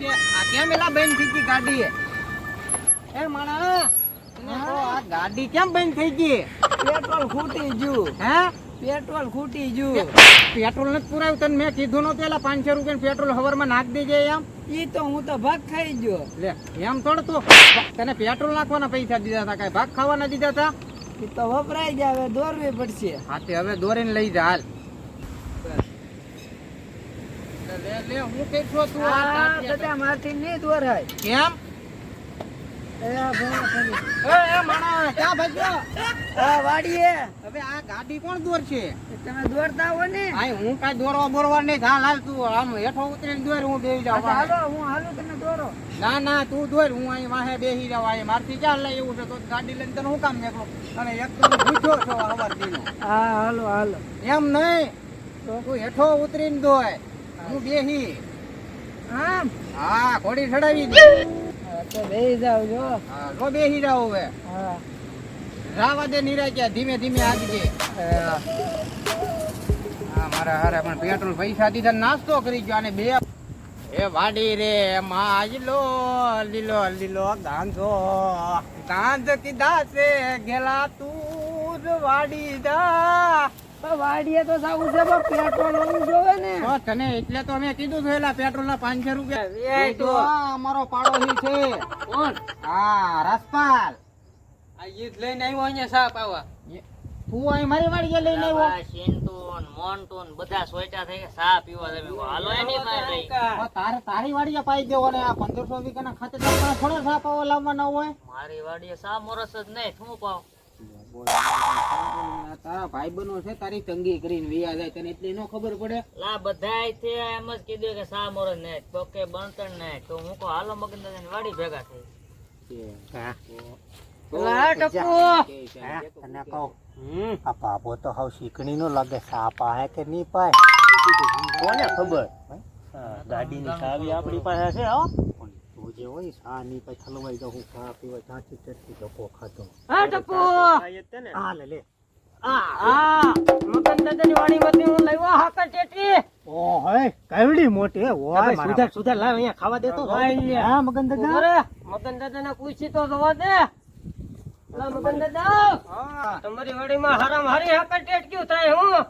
દે આ કેમ એલા બંધ થઈ ગઈ ગાડી એ માણા આ ગાડી કેમ બંધ થઈ ગઈ? પેટ્રોલ ખૂટી ગયું. હે? પેટ્રોલ ખૂટી ગયું. પેટ્રોલ નથી પુરાયું તને મેં કીધું નતું પેલા પાંચસો રૂપિયા પેટ્રોલ હવારમાં નાખ દેજે એમ. ઈ તો હું તો ભાગ ખાઈ ગયો. લે એમ થોડું તો. તને પેટ્રોલ નાખવાના પૈસા દીધા હતા કઈ ભાગ ખાવાના દીધા હતા? ઈ તો વપરાઈ ગયા હવે દોરવી પડશે. હા તે હવે દોરીને લઈ જા હાલ. લે લે હું કઈ છો તું આ આ તાટિયા મારથી નહીં દોરાય કેમ? એ આ ભોળા ખાલી. એ એ માણા ક્યાં ભાગ્યો? આ વાડીએ. હવે આ ગાડી કોણ દોર છે તમે દોરતા હો ને. આ હું કાઈ દોરવા બોરવા નહીં. હાલ હાલ તું આમ હેઠો ઉતરીને દોર હું બેહી જાઉં હાલો હું હાલું તમે દોરો. ના ના તું દોર હું અહીં વાહે બેહી જાવ અહીં મારથી ચાલ લઈ એવું છે? તો ગાડી લઈને તને હું કામ નીકળો અને એક તો ભૂખ્યો છો હવાર દીનો હા હાલો હાલો. એમ નહીં. તો તું હેઠો ઉતરીને દોય. હું બેહી. આમ? હા. ઘોડી ચડાવી દે. તો બેહી જાવ જો. હા જો બેહી જાવ હવે. હા. રાવા દે નિરાજ્યા ધીમે ધીમે આગજે. હા. મારા હારે પણ પેટ્રોલ પૈસા દીધા નાસ્તો કરી ગયો અને બે એ વાડી રે માજલો લીલો લીલો ગાંધો. ગાંધ કીધા છે ગેલા તું વાડી દા વાડીએ તો જાવું છે પણ પેટ્રોલ હોવું જોવે ને. તો તને એટલે તો મેં કીધું છે એલા પેટ્રોલ ના પાંચસો રૂપિયા. એ તો. તો અમારો પાડોશી છે. કોણ? હા રસપાલ. આ ઈદ લઈને આવ્યો અહીંયા સાપ આવા તું અહીં મારી વાડીએ લઈને આવ્યો? શેન્ટોન મોન્ટોન બધા સોચા થઈ ગયા. ચા પીવા તમે? હાલો એની પાસે. તારે તારી વાડીએ પાઈ દેવો ને આ પંદરસો વીઘાના ખાતે થોડા થોડો સાપ આવો લાવવાના હોય. મારી વાડીએ સા મોરસ જ નહીં શું પાવ? તારા ભાઈ બનો છે તારી તંગી કરીને વિયા જાય તને એટલી નો ખબર પડે? લા બધાય તે એમ જ કીધું કે સા મોર ને તો કે બણતણ ને તો હું કો હાલો મગન ને વાડી ભેગા થઈ લા ટપુ તને કહું. આ પાપો તો હાવ શીકણી નો લાગે સા આહે કે નહીં પાય? કોને ખબર? હા, ગાડીની ચાવી આપણી પાસે છે હો. જે હોય સા ની પાસે થલવાઈ જાઉં હું ચા પીવા ચાંચી ચટકી ધક્કો ખાતો હા ટપુ હા લે લે. આ મગન દાદાની વાડીમાંથી હું લાવ્યો હાકર ટેટી ઓ હે કેવડી મોટી હે ઓ ભાઈ, સુધા સુધા લાવ અહીંયા ખાવા દેતો ભાઈ, લે. હા મગન દાદા. અરે મગન દાદાને પૂછી તો જવા દે. લા મગન દાદા. હા. તમારી વાડીમાં હારામ હારી હાકર ટેટક્યું થાય હું?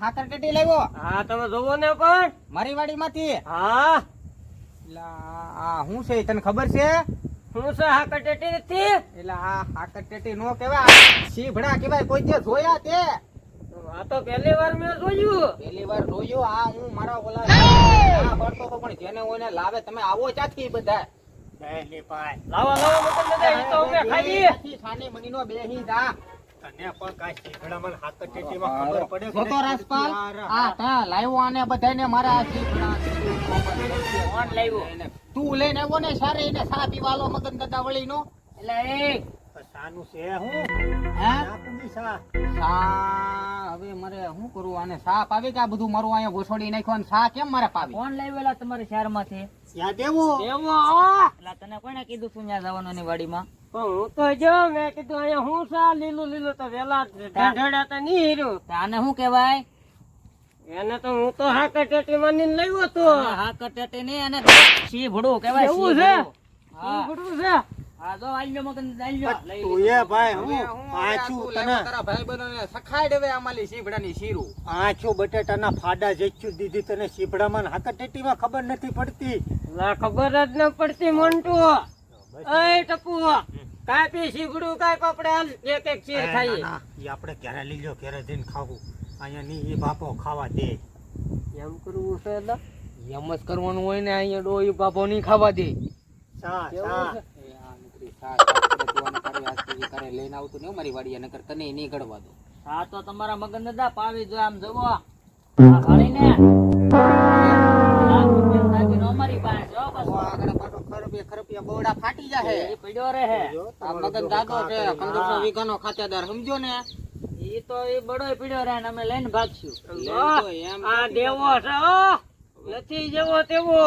હાકર ટેટી લાવ્યો હા તમે જોવો ને પણ. મારી વાડીમાંથી? હા. લા આ હું છે? તને ખબર છે? શું છે? હાકર ટેટી નથી? એટલે આ હાકર ટેટી નો કહેવાય. સીભડા કહેવાય. કોઈ તે જોયા તે? આ તો પહેલી વાર મેં જોયું. પહેલી વાર જોયું. આ હું મારા ઓલા આ પડતો તો પણ જેને હોય ને લાવે. તમે આવો ચાથી બધા? પહેલી પાય લાવો લાવો મતલબ ઈ તો અમે ખાઈએ ચાથી મની નો બેહી જા. તને પણ કાંઈ હાકર ટેટી માં ખબર પડે તો રાજપાલ આ તા લાવ્યો આને બધાને મારા આ કોણ લાવ્યો. તું લઈને આવ્યો ને સારે એને સા પીવાલો મગન દાદા વળી નો એટલે એ. સાનું છે હું? હે? સા. સા હવે મારે શું કરવું? આને સા પાવી કે આ બધું મારું અહીંયા ઘોસડી નાખ્યો? અને સા કેમ મારે પાવી? કોણ લાવેલા તમારે શહેરમાંથી? ત્યાં દેવો. એટલે તને કોને કીધું તું ત્યાં જવાનું ની વાડીમાં? માં હું તો જો મેં કીધું અહીંયા હું સા? લીલું લીલું તો વેલા ઢાઢડા તો નહીં હીરું તો આને શું કહેવાય? એને તો હું તો હા કટેટી માની લાવ્યો તો. હા કટેટી નહીં અને શીભડું કહેવાય એવું છે? શીભડું. હા. છે? હા જો આલ્યો મગન તું એ ભાઈ હું હું આછું તને શીરું. આછું બટેટાના ફાડા જેચ્યું દીધી તને સીભડામાં ને હાકર ખબર નથી પડતી. લા ખબર જ ન પડતી મોન્ટુ. એ ટપુ. કાપી શીગડું કાપ આપણે હાલ એક એક ચીર ખાઈએ. ના, આપણે ઘરે લીલો ક્યારે જઈને ખાવું. અહીંયા ની એ બાપો ખાવા દે એમ કરવું છે એટલે એમ જ કરવાનું હોય ને અહીંયા ડોઈ બાપો નહીં ખાવા દે સા સા છે? એ આ નકરી સા સા કરે તું આને તારી આજ સુધી કરે લઈને આવતું નહીં મારી વાડીએ નકર તને નહીં ગળવા દો હા તો તમારા મગન દાદા પાવી જો આમ જવો આ ભાળીને લાખ અમારી પાસે જો બસ આગળ પાછો ખરબે ખરબિયા બોડા ફાટી જાહે એ પડ્યો રહે આ મગન દાદો છે પંદરસો વીઘાનો ખાતેદાર સમજો ને ઈ તો એ બડો પીડ્યો રહે અમે લઈને ભાગશું. લઈ તો એમ આ દેવો છે નથી જેવો તેવો.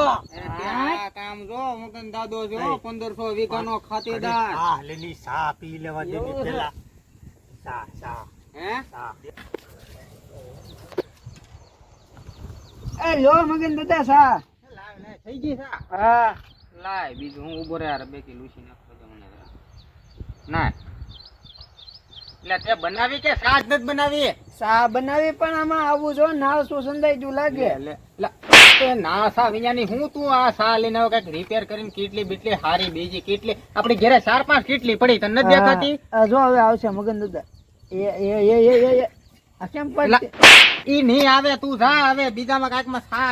કામ જો મગન દાદો જો પંદરસો વીઘાનો ખાતેદાર. હા લીલી સા પી લેવા દે પેલા. સા સા. હે? સા. એ લો મગન દાદા સા. લાવ, લે થઈ ગઈ સા? હા. લાય બીજું હું ઊભો રે યાર બે કિલો લૂસી નાખતો તમને મને ના. એટલે તે બનાવી કે સાજ નથી બનાવી? સા બનાવી પણ આમાં આવું જો નાવ શું સંદાઈ લાગે. લે, લે, ના સા વિඥાની હું તું આ સા લઈને આવ્યો કંઈક રિપેર કરીને કેટલી બીટલી હારી બીજી કેટલી. આપડી ઘરે ચાર પાંચ કેટલી પડી તને નથી દેખાતી? જો હવે આવશે મગન દાદા. એ એ એ એ એ એ. આ કેમ લા, ઈ નહીં આવે તું જા હવે બીજામાં કાંઈકમાં સા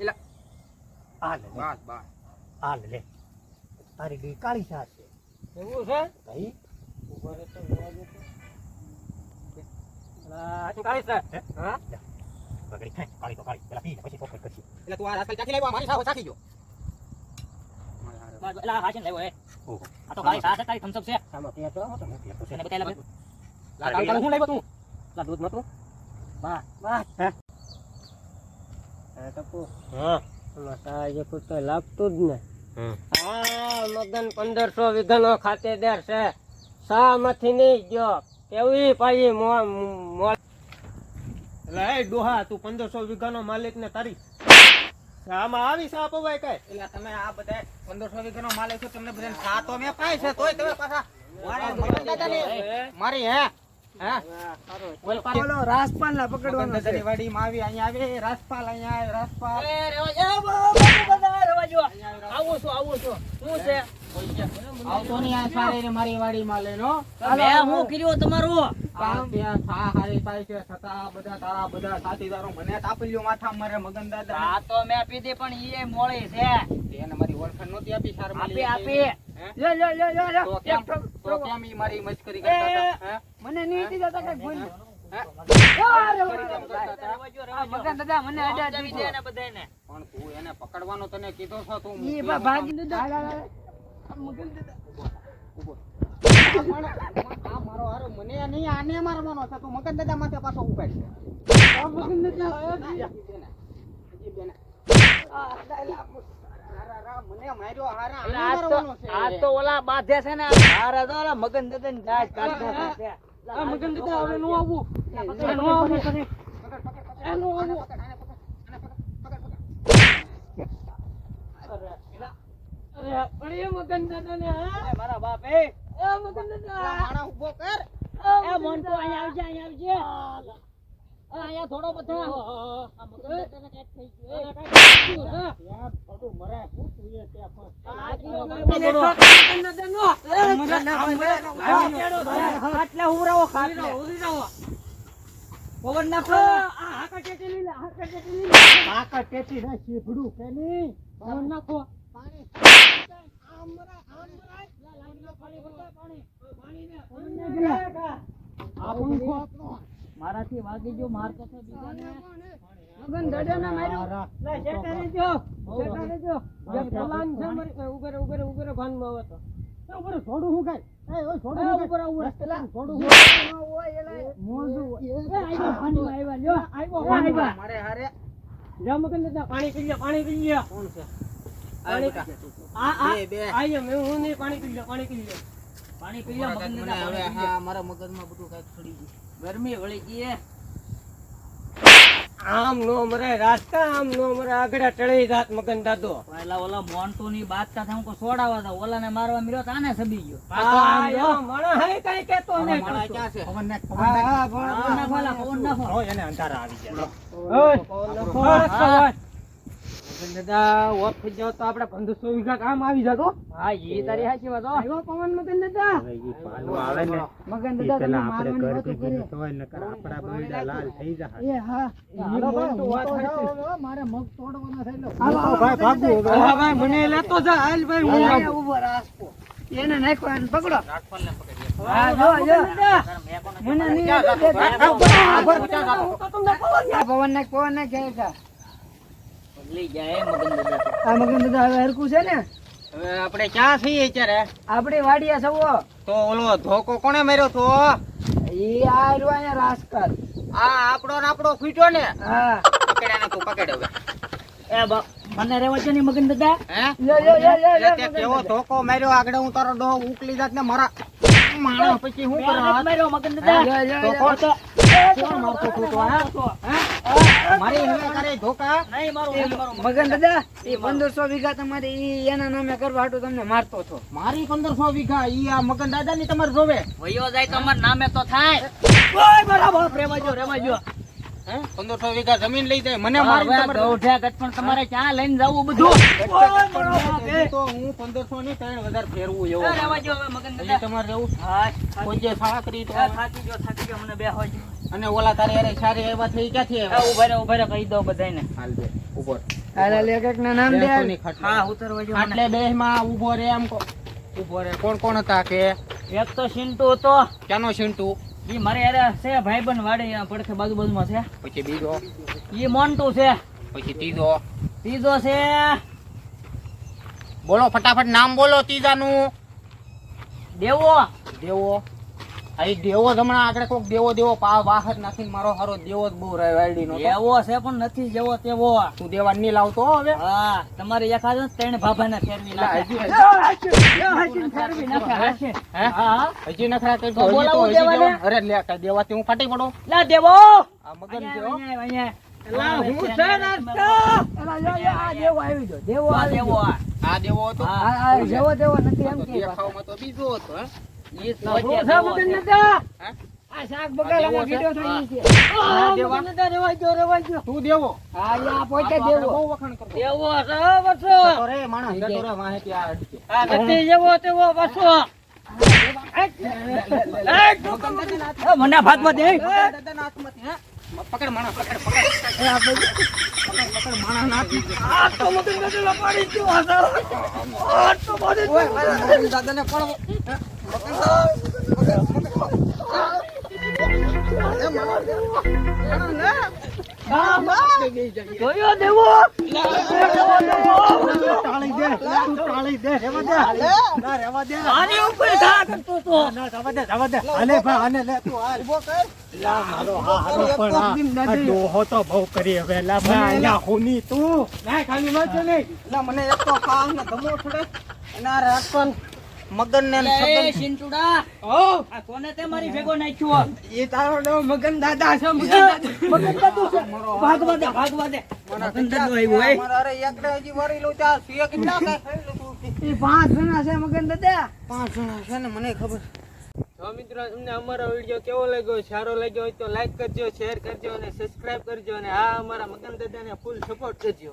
એલા, આ લે બસ બસ. આ લે. લે તારી ગઈ કાળી છે. એવું છે? ભાઈ? આ કાળી સર હા? બગડી કાળી તો કાળી. પેલા પી પછી પોપટ કરશે. એટલે તું આ રાજકાલ ક્યાંથી લાવ્યો મારી સાવ સાખી ગયો. એલા હાચન લેવો એ. ઓહો. આ તો તારી છે આમાં તો તો છે. લાગે લા, હું લાવ્યો તું? લા દૂધ નતું બા વાહ. હે? હા હા. એમાં સાહેબ કોઈ કઈ લાગતું જ ને. હા મગન પંદરસો વીઘાનો ખાતેદાર છે. શા માંથી નહીં ગયો? કેવી પાછી મો મો એટલે એ ડોહા તું પંદરસો વીઘાનો માલિક ને તારી આમાં આવી સાપ હોય કઈ? એટલે તમે આ બધા પંદરસો વીઘાનો છો તમને બધાને સા તો મેં પાય છે તોય તમે પાછા મારા હે? રાજપાલ પકડવાનો રાજપાલ અહીંયા રાજપાલ. એ આવો છો આવો છું. શું છે? આવતો નહીં આ સારી મારી વાડીમાં લઈને હો. મેં હું કર્યું તમારું? આ ત્યાં સા હારી પાય છે છતાં બધા તારા બધા સાથીદારો મને માથા મારે મગન દાદા. આ તો મેં પીધી પણ એ મોળી છે. એને મારી ઓળખાણ નહોતી આપી સાર આપી આપી? લે લે લે લે લે. તો કેમ તો કેમ ઈ મારી મસ્કરી કરતા હતા? મને નહીં દીધા તા કઈ ફોન હે? મગન દાદા મને અડા સમજાવી દે ને બધાયને. પણ તું એને પકડવાનો તને કીધો છો તું ઈ બા ભાગી દીધા. મગન દાદા ઊભો. આ મારો હારો મને નહીં આને મારવાનો છે. તું મગન દાદા માથે પાછો ઉપાડ. આ મગન દાદા માર્યો હારા આ તો ઓલા બાધે છે ને મારે તો ઓલા મગન દાદા ની કાઢતા આ મગન દાદા હવે નો આવું. નો આવું. તને એ નો આવું. અરે એ મગન દાદા ને હા મારા બાપ. એ મગન દાદા. ઊભો કર. એ મોન્ટુ અહીંયા આવજે અહીંયા આવજે. અહીંયા થોડો બધા આ. દાદાને કાંઈક થઈ ગયું એ. ખાટલા ઉરાવો ખાટલા. પવન નાખો. કાકા ટેટી ના શીભડું કે પવન નાખો. મારાથી વાગી જો માર તો બીજાને. મગન માર્યો. લે શેઠા લેજો શેઠા લેજો જે. પલાન છે મારી ઉગરે ઉગરે ઉગરે ભાનમાં તો. એ ઉભરે છોડું હું કઈ? એ ઓય છોડું હું ઉભરે ઉભરે પેલા છોડું હું ઓય એલા મોજુ એ આવ્યો ભાનમાં આઈવા લ્યો. આવ્યો આવ્યા. મારે હારે. જા મગન દડા પાણી પી લ્યો પાણી પી લ્યો. કોણ છે? પાણી આ આ આયો મે હું નહીં પાણી પી લ્યો પાણી પી લ્યો. પાણી પી લો મગન દડા હવે લો. હા મારા મગજમાં બધું કાંઈક છોડી ગયું. ગરમી વળી ગઈ આમ નો મરે રાસ્તા આમ નો મરે આગળ ટળી જાત મગન દાદો. પેલા ઓલા મોન્ટુ ની બાદશાહ થાય હું સોડાવા હતા ઓલા ને મારવા મિલ્યો તાને સબી ગયો. આ યો મણો હે કઈ કેતો ને ક્યાં છે? પવન ને હા ના. પવન ના પવન નાખો હો એને અંધારા આવી ગયા. ઓય મગન દાદા ઓફ થઈ જાવ તો આપણે પંદરસો વીઘા કામ આવી જતો હા ઈ તારી સાચી વાત આવ્યો પવન મગન દાદા આવે ને મગન દાદા તમે પેલા આપણે ઘર વાતો ભેગી કરે થવાય નકર લાલ થઈ જાય એ હા તું. મારે મગ તોડવાના થયેલો હાલો ભાઈ, ભાગવું હા ભાઈ મને લેતો જા હાલ ભાઈ હું અહીંયા રાખો એને નાખો એને પકડો. હા જો જો? પવન નાખ પવન નાખ હે કા લઈ જાય મગન દાદા. આ મગન દાદા હવે હરકું છે ને? હવે આપણે ક્યાં છીએ અત્યારે? આપણે વાડિયા સવો તો ઓલો ધોકો કોણે માર્યો તો? ઈ આ રહ્યો અહીંયા રાજકાલ આ આપણો ને આપણો ફૂટ્યો ને? હા. પકડ્યા ને તું પકડ હવે. એ મને રેવા છે ને મગન દાદા. યો યો યો યો તે કેવો ધોકો માર્યો આગળ હું તારો ડો ઉકલી જાત ને મારા માણસ પછી હું કરવા માર્યો મગન દાદા. યો તો કોણ? તો મારતો તો, હા? મારી હવે કરે ધોકા. નહીં મારું મગન દાદા એ પંદરસો વીઘા તમારે ઈ એના નામે કરવા હાટુ તમને મારતો હતો. મારી પંદરસો વીઘા ઈ આ મગન દાદા ની તમારે જોવે? વયો જાય તો અમાર નામે તો થાય. ઓય બરાબર. રેવાજો રેવાજો. હે પંદરસો વીઘા જમીન લઈ જાય. મને હવે મારી તમારે ગૌઠા ગટ પણ તમારે ક્યાં લઈને જવું બધું? ઓય બરાબર. હું તો હું પંદરસો ની ત્રણ વધારે ફેરવું એવું. રેવાજો હવે મગન હજી દાદા તમારે રહેવું કોઈ જે તો થાકી ગયો થાકી ગયો મને બે હોય અને ઓલા તારે અરે સારી એવા થઈ ક્યાંથી આવ્યા? ઊભા રે ઊભા રે કહી દો બધાને હાલ બે ઉપર હાલા લેખક ના નામ દે. હા ઉતરવાજો મને. ખાટલે બેહમાં ઊભો રે આમ ઊભો રે કોણ કોણ હતા કે? એક તો સિંટુ હતો. ક્યાંનો સિંટુ ઈ મારે યાર છે ભાઈબંધ વાડે પડખે બાજુ બાજુમાં છે. પછી બીજો? ઈ મોન્ટુ છે. પછી ત્રીજો? ત્રીજો છે. બોલો ફટાફટ નામ બોલો ત્રીજાનું. દેવો. દેવો. અહીં દેવો જ હમણાં આગળ કોક દેવો દેવો પા બહાર નાખીને મારો હારો દેવો જ બહુ રહ્યો વાયડી નો એવો છે પણ નથી જેવો તેવો. તું દેવા નહીં લાવતો હવે. હા તમારે એકાદ ત્રણ ભાભાને ફેરવી નાખે. ફેરવી નાખે હા? હજી નખરા કઈ બોલાવો દેવાને? દેવા- અરે લે કાંઈ દેવાથી હું ફાટી પડો? લા દેવો! આ મગન જો અહીંયા, હો. છે નાસ્તો. આ દેવો આવી ગયો દેવો આ દેવો આ. આ દેવો હતો? આ- દેવો દેવો નથી એમ કે દેખાવમાં તો બીજો હતો હે? ઈ તો મગન? આ શાક બગાડવામાં દેવો છે? કીધો તો ઈ છે આ આ દેવા? રેવાઈ ગયો રેવાઈ ગયો તું દેવો હા યા પોતે દેવો બહુ વખાણ કરતો. દેવો છે, બસો. તો માણસ જતો રે વાંહે ત્યાં અડકે. આ નથી જેવો તેવો બસો. મને ભાગમાં દે દાદાના? પકડ માણસ પકડ પકડ દાદાને ટાળી દે તું ટાળી દે રેવા દે ના રેવા દે આની ઉપર ઘા કરતો તો ના જવા દે જવા દે આને ભાઈ આને લે તું હાલ લા મારો હા હારો પણ આ- આ ડોહો કરી હવે હુની તું ખાલી મને એક તો કામ ને ધમો થોડે ના રાજપાલ મગન ને એ સગન ઓ આ કોને તે મારી ભેગો નાખ્યો એ તારો ડો મગન દાદા છે મગન દાદા. મગન દાદુ છે. ભાગવા દે ભાગવા દે. મગન દાદુ આવ્યો હોય અરે એકડે હજી વારી લઉં ત્યાં સિંહ કેટલા કાંઈ એ પાંચ જણા છે મગન દાદા. પાંચ જણા છે ને મને ખબર. જો મિત્રો તમને અમારો વીડિયો કેવો લાગ્યો સારો લાગ્યો હોય તો લાઈક કરજો શેર કરજો અને સબસ્ક્રાઇબ કરજો અને આ અમારા મગન દાદાને ફૂલ સપોર્ટ કરજો.